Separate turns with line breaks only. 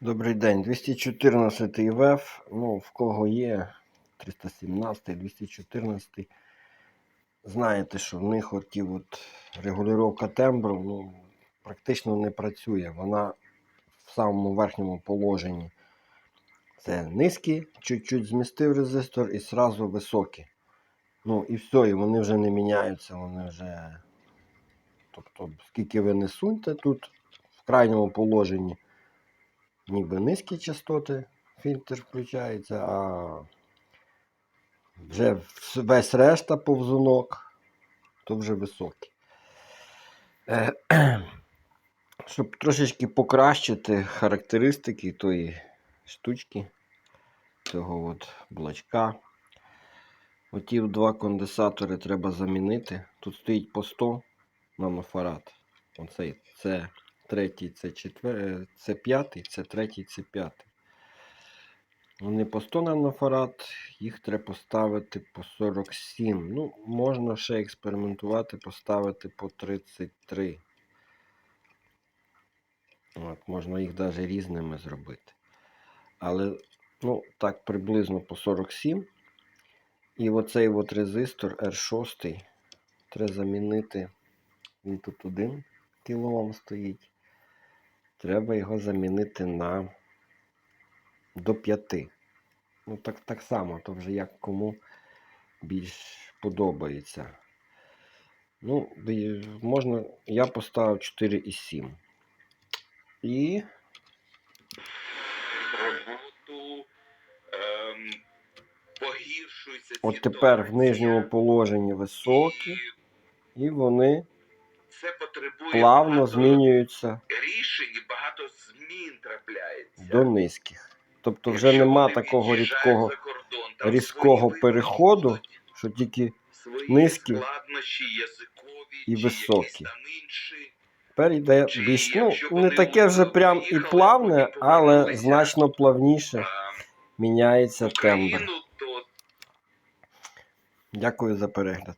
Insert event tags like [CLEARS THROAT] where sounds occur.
Добрий день. 214 ВЕФ. Ну, в кого є 317, 214. Знаєте, що в них оті от регулювання тембру ну, практично не працює. Вона в самому верхньому положенні. Це низький, чуть-чуть змістив резистор і сразу високий. Ну і все, і вони вже не міняються, вони вже. Тобто, скільки ви не суньте тут в крайньому положенні, ніби низькі частоти, фільтр включається, а вже весь решта повзунок, то вже високий. Е, [CLEARS THROAT] Щоб трошечки покращити характеристики тої штучки, цього от блочка. Оті два конденсатори треба замінити. Тут стоїть по 100 нанофарад. Оцей це третій, це четвер... це п'ятий, це третій, це п'ятий. Вони по 100 нанофарад, їх треба поставити по 47. Ну, можна ще експериментувати, поставити по 33. От, можна їх навіть різними зробити. Але, ну, так, приблизно по 47. І оцей от резистор R6 треба замінити. Він тут 1 кОм стоїть. Треба його замінити на до 5. Ну, так, так само, то вже як кому більш подобається. Ну, можна. Я поставив 4,7. І
роботу ем, погіршується.
от тепер в нижньому положенні високі,
і
вони
це потребує
плавно
багато
змінюються до низьких. Тобто вже нема такого рідкого, різкого переходу, що тільки низькі і високі. тепер йде більш, ну, не таке вже прям і плавне, але значно плавніше міняється тембр. Дякую за перегляд.